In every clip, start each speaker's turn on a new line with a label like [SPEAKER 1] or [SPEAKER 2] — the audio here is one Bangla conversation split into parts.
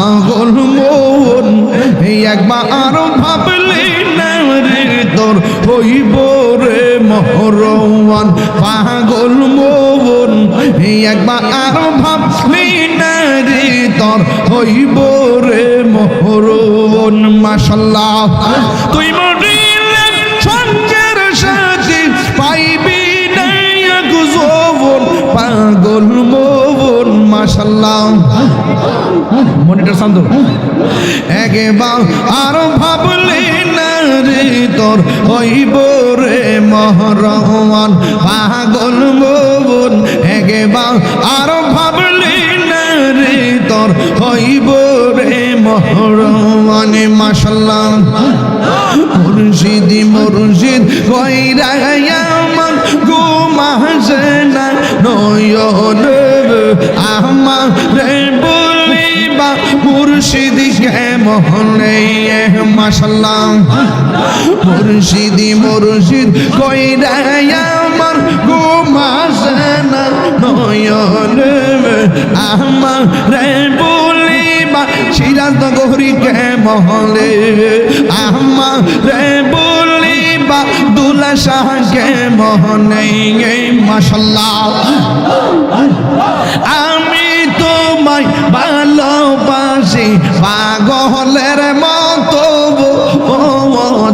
[SPEAKER 1] পাগল মন, একবার আরও ভাবলি না রে তোর হইব রে মহরওয়ান। পাগল মন, একবার আরও ভাবলি না রে তোর হইব রে মহরওয়ান। মাশাল্লাহ তুই মরিলে সঞ্জের সাথে পাইবি না এক পাগল মন মাশাল্লাহ মনিটর শান্ত একবার আর ভাবলি না রে, তোর হইব রে মহরওয়ান পাগল মন একবার আর ভাবলি না রে, তোর হইব রে মহরওয়ান মাশাল্লাহ। মুর্শিদি, মুর্শিদ কইরা আমার ঘুমাসে না। নয়ন আমার রে বলিবা মুর্শিদি মহলে মাসাল্লাম মুর্শিদি, মুর্শিদ কইরা আমার ঘুমাসে না নয়ন আমার বলিবা সিরাজ গহরি কে মহলে আমার বলিবা দুলা শাহ কে মহনে মাসাল্লাহ তোমায় ভালোবাসি। পাগলের মতো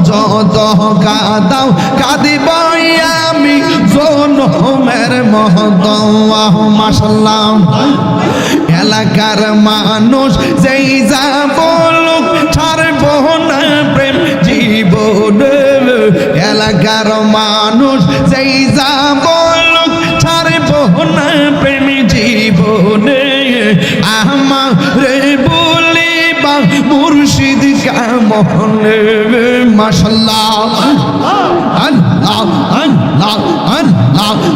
[SPEAKER 1] যত কাদাও কাঁদিব আমি জনমের মহত মাসাল্লাহ এলাকার মানুষ যেই যা বলুক ছাড়ব না প্রেম জীবন। এলাকার মানুষ যেই যা বলুক ছাড়ব না মুর্শিদ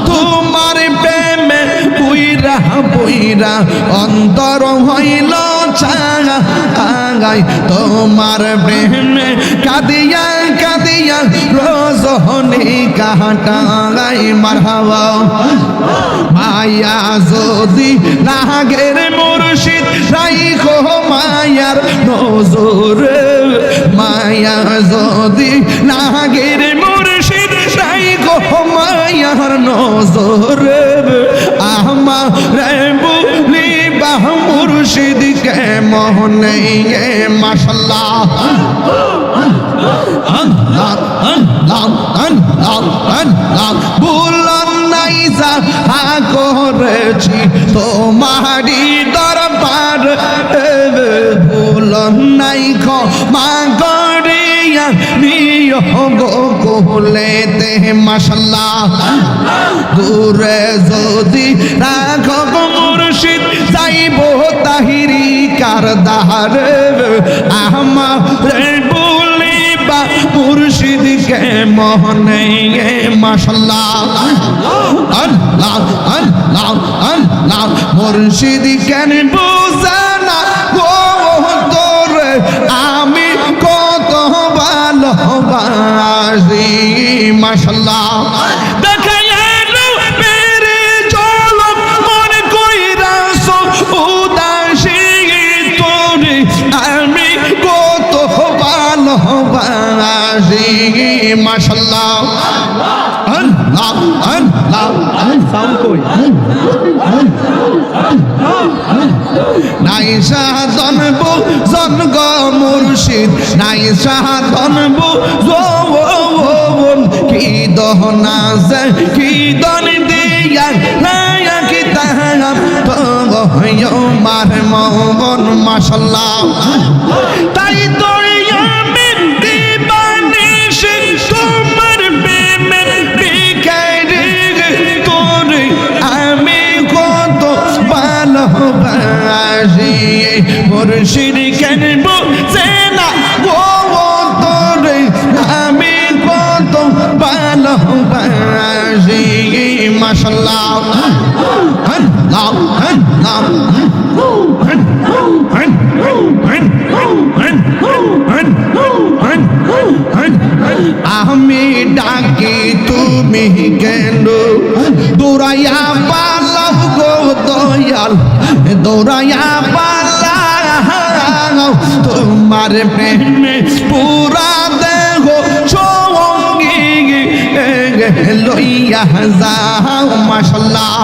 [SPEAKER 1] তোমার প্রেমে বুইরা বুইরা, অন্তর হইল চাগাই তোমার প্রেমে কাদিয়া কাদিয়া রোজহনি কাটাই মারহাবা মায়া যদি নাগের মুর্শিদ, রাইখো মায়ার নজরে। মায়া যদি নাগের মুর্শিদ, রাইখো মায়ার নজরে। আহমা রে বলি, বাহ মুর্শিদ কে মোহনে আল্লাহ আল্লাহ আল্লাহ বুলন নাই যা করেছি তোমারি দরবার ভুলন নাই মা করিয়া নিয় গো মাশাল্লাহ। দূরে যদি রাখো মুর্শিদ যাইব, তাহিরি কার দাহারে মোহনে আল্লাহ মুর্শিদ কেন আমি কত ভালোবাসি মশলা দেখাইলো ভালোবাসি মাশাল্লাহ। তাই তো কেন বুঝে না তোরে আমি কত ভালোবাসি মাশাল্লাহ আমি ডাকি তুমি কেন? দৌড়াইয়া পালাও গো দয়াল দৌড়াইয়া পালা। তোমার প্রেমে পুরা দেহ সঙ্গী লইয়া যাও মাশাল্লাহ।